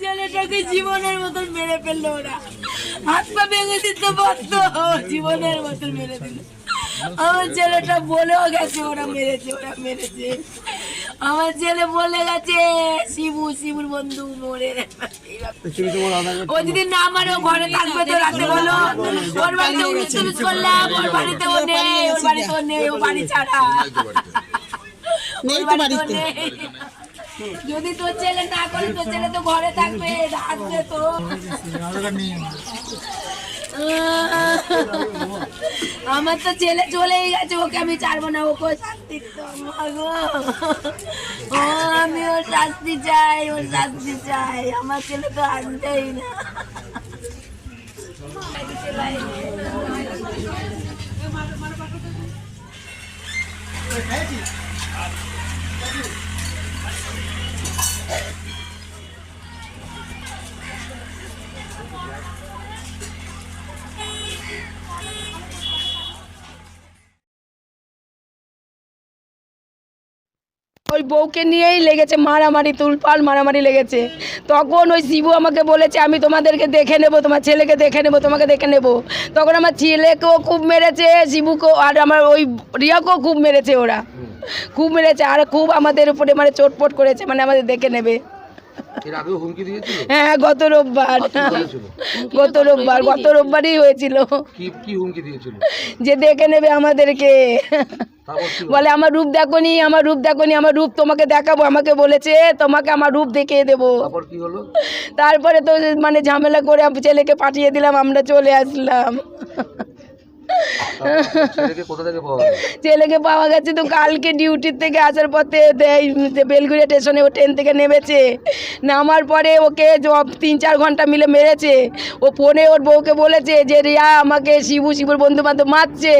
ছেলেটাকে জীবনের মতন মেরে ফেলল ওরা। হাত পা ভেঙে দিতে পারতো জীবনের মতন মেরে দিল। আমার ছেলেটা বলেও গেছে ওরা মেরেছে ওরা মেরেছে। আমার ছেলে বলে গেছে শিবু শিবুর বন্ধু মরে। ও যদি না মারে ঘরে থাকবে তো রাতে বলো। ওর বাড়িতে উনিশ করলাম ওর বাড়িতে ও নেই ওর বাড়িতে ও নেই ও বাড়ি ছাড়া। নেই ওর তো বাড়িতে ও নেই। যদি তোর ছেলে না করে, তোর ছেলে তো ঘরে থাকবে রাখবে তো আমার তো ছেলে চলেই গেছে, ওকে আমি ছাড়বো না, ওকে শাস্তি। ও, আমি ওর শাস্তি চাই, ওর শাস্তি চাই, আমার ছেলে তো আসবেই না ওই বউকে নিয়েই লেগেছে মারামারি তুলপাল মারামারি লেগেছে। তখন ওই শিবু আমাকে বলেছে আমি তোমাদেরকে দেখে নেব তোমার ছেলেকে দেখে নেব তোমাকে দেখে নেব। তখন আমার ছেলেকেও খুব মেরেছে শিবুকেও আর আমার ওই রিয়াকেও খুব মেরেছে ওরা। খুব মেরেছে আর খুব আমাদের উপরে মানে চোটপট করেছে মানে আমাদের দেখে নেবে। হ্যাঁ গত রোববার। গত রোববার গত রোববারই হয়েছিল। কি কি হুমকি দিয়েছিল? যে দেখে নেবে আমাদেরকে? বলে আমার রূপ দেখনি আমার রূপ দেখনি আমার রূপ তোমাকে দেখাবো আমাকে বলেছে তোমাকে আমার রূপ দেখিয়ে দেবো। তারপর কি হলো? তারপরে তো মানে ঝামেলা করে ছেলেকে পাঠিয়ে দিলাম আমরা চলে আসলাম। ছেলেকে পাওয়া গেল? ছেলেকে পাওয়া গেছে তো কালকে ডিউটির থেকে আসার পথে বেলগুড়িয়া স্টেশনে ও ট্রেন থেকে নেমেছে। নামার পরে ওকে তিন চার ঘণ্টা মিলে মেরেছে। ও ফোনে ওর বউকে বলেছে যে রিয়া আমাকে শিবু শিবুর বন্ধু বান্ধব মারছে।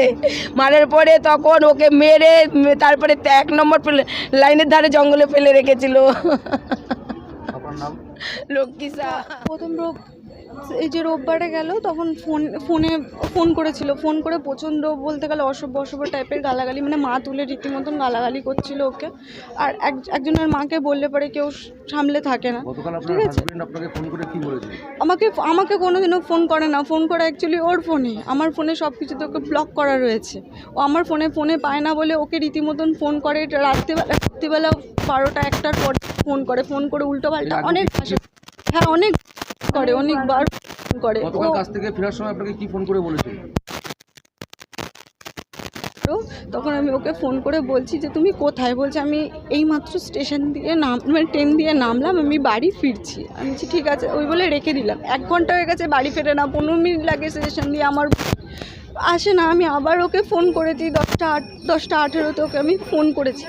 মারার পরে তখন ওকে মেরে তারপরে এক নম্বর লাইনের ধারে জঙ্গলে ফেলে রেখেছিল। লক্ষ্মী শাহ প্রথম রোব এই যে রোববারে গেল তখন ফোন ফোনে ফোন করেছিল। ফোন করে প্রচণ্ড বলতে গেলে অসভ্য অসভ্য টাইপের গালাগালি মানে মা তুলে রীতিমতন গালাগালি করছিল ওকে। আর এক একজনের মাকে বললে পরে কেউ সামলে থাকে না। ঠিক আছে? আমাকে আমাকে কোনোদিনও ফোন করে না। ফোন করা অ্যাকচুয়ালি ওর ফোনে আমার ফোনে সব কিছুতে ওকে ব্লক করা রয়েছে। ও আমার ফোনে ফোনে পায় না বলে ওকে রীতিমতন ফোন করে। রাত্রিবেলা রাত্রিবেলা বারোটা একটার পর ফোন করে। ফোন করে উল্টো পাল্টা অনেক হ্যাঁ অনেক করে অনেকবার ফোন করে। গতকাল কাছ থেকে ফেরার সময় আপনাকে কি ফোন করে বলেছিল? তো তখন আমি ওকে ফোন করে বলছি যে তুমি কোথায়? বলছে আমি এইমাত্র স্টেশন দিয়ে নাম মানে ট্রেন দিয়ে নামলাম আমি বাড়ি ফিরছি। আমি বলছি ঠিক আছে। ওই বলে রেখে দিলাম। এক ঘণ্টা হয়ে গেছে বাড়ি ফেরে না পনেরো মিনিট লাগে স্টেশন দিয়ে আমার আসে না, আমি আবার ওকে ফোন করেছি দশটা আট, দশটা আঠেরোতে ওকে আমি ফোন করেছি।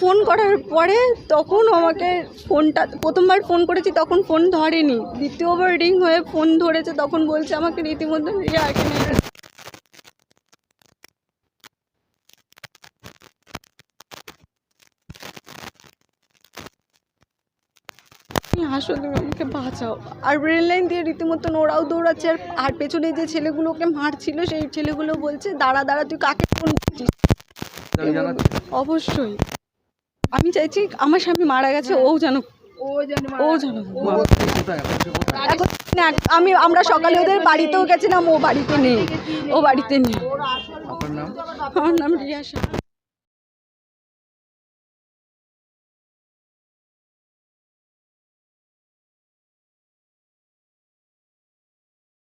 ফোন করার পরে তখন আমাকে ফোনটা প্রথমবার ফোন করেছি, তখন ফোন ধরেনি। দ্বিতীয়বার রিং হয়ে ফোন ধরেছে, তখন বলছে আমাকে রীতিমধ্যে রিয়া এখানে হাসো তুমি আমাকে বাঁচাও। আর রেল লাইন দিয়ে রীতিমতন ওরাও দৌড়াচ্ছে আর আর পেছনে যে ছেলেগুলোকে মারছিল সেই ছেলেগুলো বলছে দাঁড়া দাঁড়া তুই কাকে ফোন করছিস? অবশ্যই। আমি চাইছি আমার স্বামী মারা গেছে ও যেন ও যেন ও এখন আমি আমরা সকালে ওদের বাড়িতেও গেছিলাম ও বাড়িতে নেই। ও বাড়িতে নেই আমার নাম রিয়া শাহ।